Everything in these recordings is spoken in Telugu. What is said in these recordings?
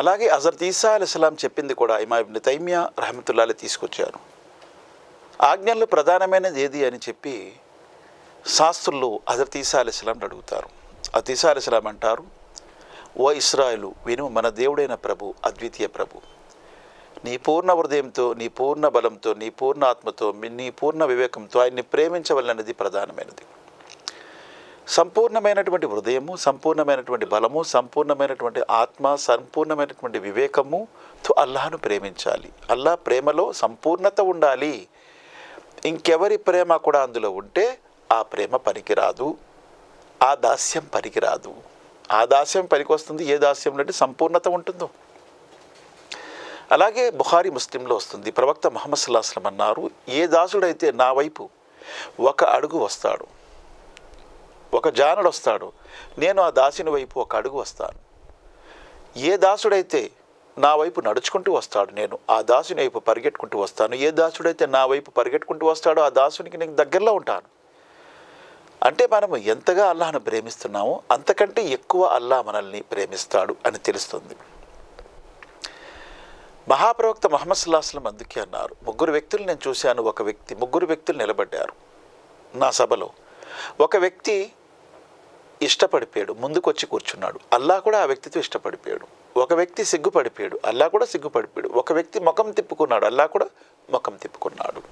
అలాగే హజరత్ ఈసా అలీస్లాం చెప్పింది కూడా ఇమాబిన్ తైమియా రహమతుల్లాలి తీసుకొచ్చారు. ఆజ్ఞల్లో ప్రధానమైనది ఏది అని చెప్పి శాస్త్రులు హజరత్ ఈసా అలీస్లాంని అడుగుతారు. హజరత్ ఈసా అలీస్లాం అంటారు ఓ ఇస్రాయలు విను మన దేవుడైన ప్రభు అద్వితీయ ప్రభు. నీ పూర్ణ హృదయంతో నీ పూర్ణ బలంతో నీ పూర్ణ ఆత్మతో మీ- నీ పూర్ణ వివేకంతో ఆయన్ని ప్రేమించవలనది ప్రధానమైనది. సంపూర్ణమైనటువంటి హృదయము సంపూర్ణమైనటువంటి బలము సంపూర్ణమైనటువంటి ఆత్మ సంపూర్ణమైనటువంటి వివేకముతో అల్లాహను ప్రేమించాలి. అల్లాహ్ ప్రేమలో సంపూర్ణత ఉండాలి. ఇంకెవరి ప్రేమ కూడా అందులో ఉంటే ఆ ప్రేమ పనికిరాదు. ఆ దాస్యం పనికిరాదు. ఆ దాస్యం పనికొస్తుంది. ఏ దాస్యంలో అంటే సంపూర్ణత ఉంటుందో. అలాగే బుహారీ ముస్లింలో వస్తుంది. ప్రవక్త మహమ్మద్ సుల్లాహస్లం అన్నారు ఏ దాసుడైతే నా వైపు ఒక అడుగు వస్తాడు ఒక జానుడు వస్తాడు. నేను ఆ దాసుని వైపు ఒక అడుగు వస్తాను. ఏ దాసుడైతే నా వైపు నడుచుకుంటూ వస్తాడు నేను ఆ దాసుని వైపు పరిగెట్టుకుంటూ వస్తాను. ఏ దాసుడైతే నా వైపు పరిగెట్టుకుంటూ వస్తాడో ఆ దాసునికి నేను దగ్గరలో ఉంటాను. అంటే మనము ఎంతగా అల్లాహను ప్రేమిస్తున్నామో అంతకంటే ఎక్కువ అల్లాహ్ మనల్ని ప్రేమిస్తాడు అని తెలుస్తుంది. మహాప్రవక్త మహమ్మద్ సుల్లాహస్లం అందుకే అన్నారు ముగ్గురు వ్యక్తులు నేను చూశాను ఒక వ్యక్తి ముగ్గురు వ్యక్తులు నిలబడ్డారు నా సభలో. ఒక వ్యక్తి ఇష్టపడిపోయాడు ముందుకొచ్చి కూర్చున్నాడు. అల్లా కూడా ఆ వ్యక్తితో ఇష్టపడిపోయాడు. ఒక వ్యక్తి సిగ్గుపడిపోయాడు అల్లా కూడా సిగ్గుపడిపోయాడు. ఒక వ్యక్తి ముఖం తిప్పుకున్నాడు అల్లా కూడా ముఖం తిప్పుకున్నాడు.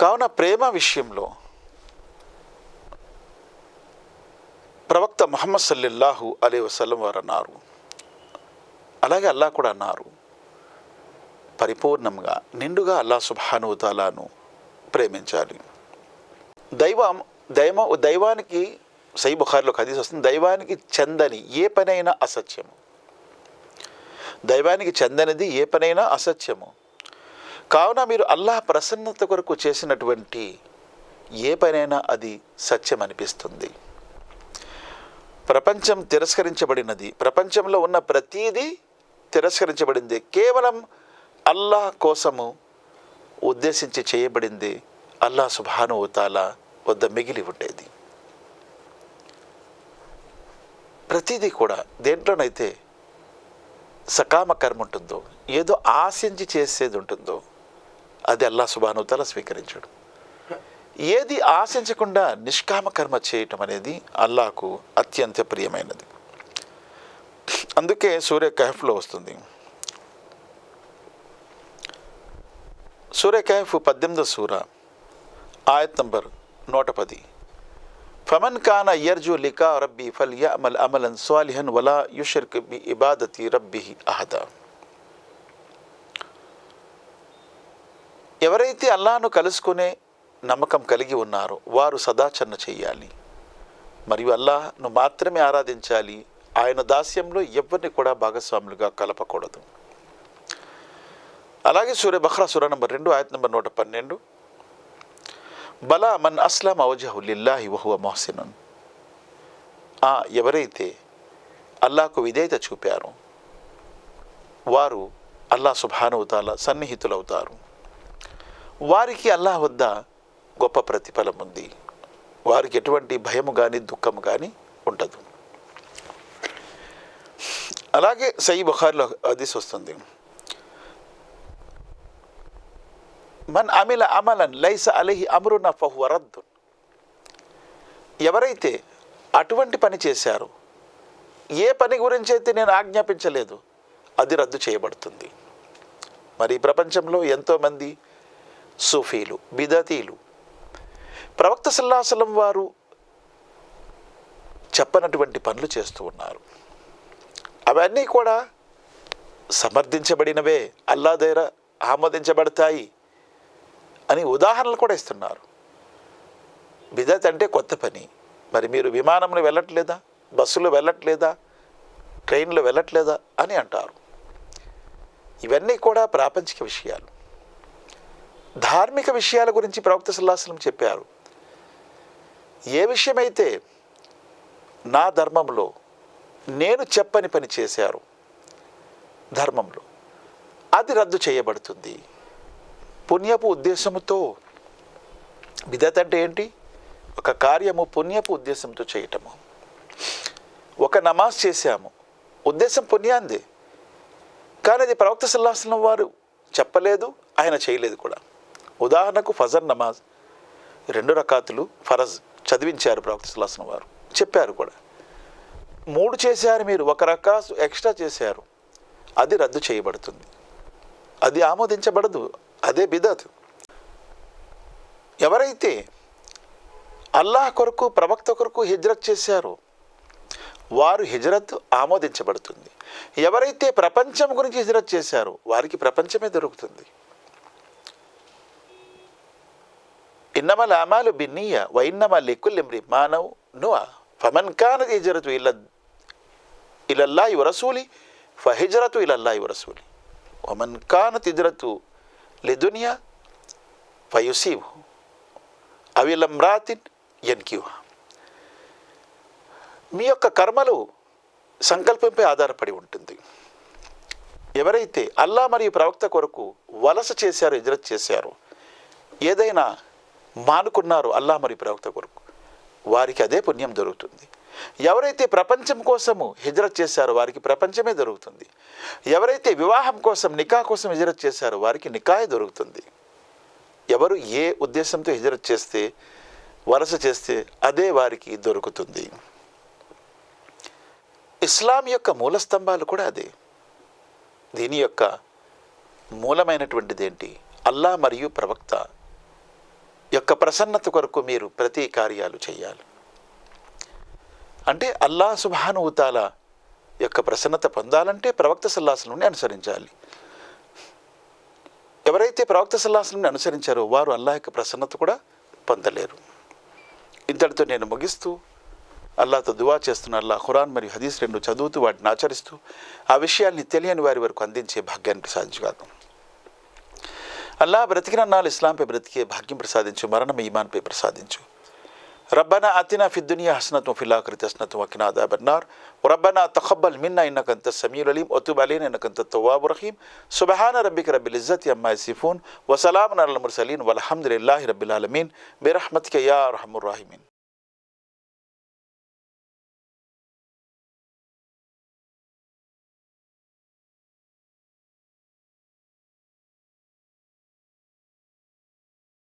కావున ప్రేమ విషయంలో ప్రవక్త మహమ్మద్ సల్లిల్లాహు అలీ వసలం వారు అన్నారు. అలాగే అల్లా కూడా అన్నారు. పరిపూర్ణంగా నిండుగా అల్లా సుభానుతాలాను ప్రేమించాలి. దైవం దైవ దైవానికి సై బుఖారిలో హదీస్ వస్తుంది దైవానికి చెందని ఏ పనైనా అసత్యము. దైవానికి చెందనిది ఏ పనైనా అసత్యము. కావున మీరు అల్లాహ్ ప్రసన్నత కొరకు చేసినటువంటి ఏ పనైనా అది సత్యం అనిపిస్తుంది ప్రపంచం తిరస్కరించబడినది ప్రపంచంలో ఉన్న ప్రతీదీ తిరస్కరించబడింది కేవలం అల్లాహ్ కోసము ఉద్దేశించి చేయబడింది అల్లాహ్ సుభానుతాల వద్ద మిగిలి ఉండేది. ప్రతిదీ కూడా దేంట్లోనైతే సకామ కర్మ ఉంటుందో ఏదో ఆశించి చేసేది ఉంటుందో అది అల్లా సుబానుతాల స్వీకరించడు. ఏది ఆశించకుండా నిష్కామ కర్మ చేయటం అనేది అల్లాకు అత్యంత ప్రియమైనది. అందుకే సూర్య కహఫ్లో వస్తుంది. సూర్య కహఫ్ పద్దెనిమిదో సూర ఆయత్ నంబర్ నూట పది. ఫమన్ ఖాన్ అయ్యర్జు లికా రబ్బీ ఫల్ యమల్ అమలన్ స్వాలిహన్ వలా యుషర్క్ బి ఇబాదతి రబ్బి అహద. ఎవరైతే అల్లాను కలుసుకునే నమ్మకం కలిగి ఉన్నారో వారు సదాచరణ చేయాలి. మరియు అల్లాహ్ను మాత్రమే ఆరాధించాలి. ఆయన దాస్యంలో ఎవరిని కూడా భాగస్వాములుగా కలపకూడదు. అలాగే సూర్య బహ్రా సూర నంబర్ రెండు ఆయత్ నంబర్ నూట పన్నెండు. బలా మన్ అస్లాం అవజహుల్లాహి వహువ మొహసినన్. ఆ ఎవరైతే అల్లాహకు విధేయత చూపారో వారు అల్లా సుభానుతాల సన్నిహితులవుతారు. వారికి అల్లాహ్ వద్ద గొప్ప ప్రతిఫలం ఉంది. వారికి ఎటువంటి భయము కానీ దుఃఖము కానీ ఉండదు. అలాగే సై బుఖార్లో అదిస్ వస్తుంది. మన్ అమిల అమలన్ లైస అలహి అమరున ఫహు రద్దు ఎవరైతే అటువంటి పని చేశారో ఏ పని గురించి అయితే నేను ఆజ్ఞాపించలేదు అది రద్దు చేయబడుతుంది. మరి ప్రపంచంలో ఎంతోమంది సూఫీలు బిదతీలు ప్రవక్త సల్లాసలం వారు చెప్పనటువంటి పనులు చేస్తూ ఉన్నారు. అవన్నీ కూడా సమర్థించబడినవే అల్లా దగ్గర ఆమోదించబడతాయి. అని ఉదాహరణలు కూడా ఇస్తున్నారు. బిదత్ అంటే కొత్త పని. మరి మీరు విమానంలో వెళ్ళట్లేదా? బస్సులో వెళ్ళట్లేదా? ట్రైన్లో వెళ్ళట్లేదా? అని అంటారు. ఇవన్నీ కూడా ప్రాపంచిక విషయాలు. ధార్మిక విషయాల గురించి ప్రవక్త సల్లాహసలం చెప్పారు. ఏ విషయమైతే నా ధర్మంలో నేను చెప్పని పని చేశారు ధర్మంలో అది రద్దు చేయబడుతుంది. పుణ్యపు ఉద్దేశముతో. బిదత్ అంటే ఏంటి? ఒక కార్యము పుణ్యపు ఉద్దేశంతో చేయటము. ఒక నమాజ్ చేశాము. ఉద్దేశం పుణ్యాంది. కానీ అది ప్రవక్త సల్లాహం వారు చెప్పలేదు ఆయన చేయలేదు కూడా. ఉదాహరణకు ఫజర్ నమాజ్. రెండు రకాతులు ఫరజ్ చదివించారు ప్రవక్త సల్లాహం వారు. చెప్పారు కూడా. మూడు చేశారు మీరు ఒక రకాసు ఎక్స్ట్రా చేశారు. అది రద్దు చేయబడుతుంది. అది ఆమోదించబడదు. అదే బిదత్. ఎవరైతే అల్లాహ్ కొరకు ప్రవక్త కొరకు హిజ్రత్ చేశారో వారు హిజ్రత్ ఆమోదించబడుతుంది. ఎవరైతే ప్రపంచం గురించి హిజ్రత్ చేశారో వారికి ప్రపంచమే దొరుకుతుంది. ఇన్నమ అమాలు బిన్నీయ వైన్నమ లిక్కుల్ మానవ్ నువా. ఫమన్ కానది హిజరతు ఇల్ల ఇలల్లా యువరసూలి ఫహిజరతు ఇలల్లా యువరసూలి ఒమన్ కానత్ హిజరతు లిదునియా అవి లమ్రాతిన్ ఎన్క్యూ మీ యొక్క కర్మలు సంకల్పంపై ఆధారపడి ఉంటుంది. ఎవరైతే అల్లా మరియు ప్రవక్త కొరకు వలస చేశారో ఎదురత్ చేశారో ఏదైనా మానుకున్నారో అల్లా మరియు ప్రవక్త కొరకు వారికి అదే పుణ్యం దొరుకుతుంది. ఎవరైతే ప్రపంచం కోసము హిజరత్ చేశారో వారికి ప్రపంచమే దొరుకుతుంది. ఎవరైతే వివాహం కోసం నికా కోసం హిజరత్ చేశారో వారికి నికాయే దొరుకుతుంది. ఎవరు ఏ ఉద్దేశంతో హిజరత్ చేస్తే వలస చేస్తే అదే వారికి దొరుకుతుంది. ఇస్లాం యొక్క మూల స్తంభాలు కూడా అదే. దీని యొక్క మూలమైనటువంటిది ఏంటి అల్లా మరియు ప్రవక్త యొక్క ప్రసన్నత కొరకు మీరు ప్రతి కార్యాలు చేయాలి. అంటే అల్లా సుభానుతాల యొక్క ప్రసన్నత పొందాలంటే ప్రవక్త సల్లాసనుని అనుసరించాలి. ఎవరైతే ప్రవక్త సల్లాహంని అనుసరించారో వారు అల్లా యొక్క ప్రసన్నత కూడా పొందలేరు. ఇంతటితో నేను ముగిస్తూ అల్లాతో దువా చేస్తున్న అల్లా ఖురాన్ మరియు హదీస్ రెండు చదువుతూ వాటిని ఆచరిస్తూ ఆ విషయాల్ని తెలియని వారి వరకు అందించే భాగ్యాన్ని ప్రసాదించగలం అల్లా బ్రతికిన నాలు ఇస్లాంపై బ్రతికే భాగ్యం ప్రసాదించు మరణం ఈమాన్పై ప్రసాదించు. ربنا آتنا في الدنيا حسنة وفي الآخرة حسنة وقنا عذاب النار. وربنا تقبل منا إنك أنت السميع العليم. وتب علينا إنك أنت التواب الرحيم. سبحان ربك رب العزة عما يصفون. وسلام على المرسلين والحمد لله رب العالمين. برحمتك يا أرحم الراحمين.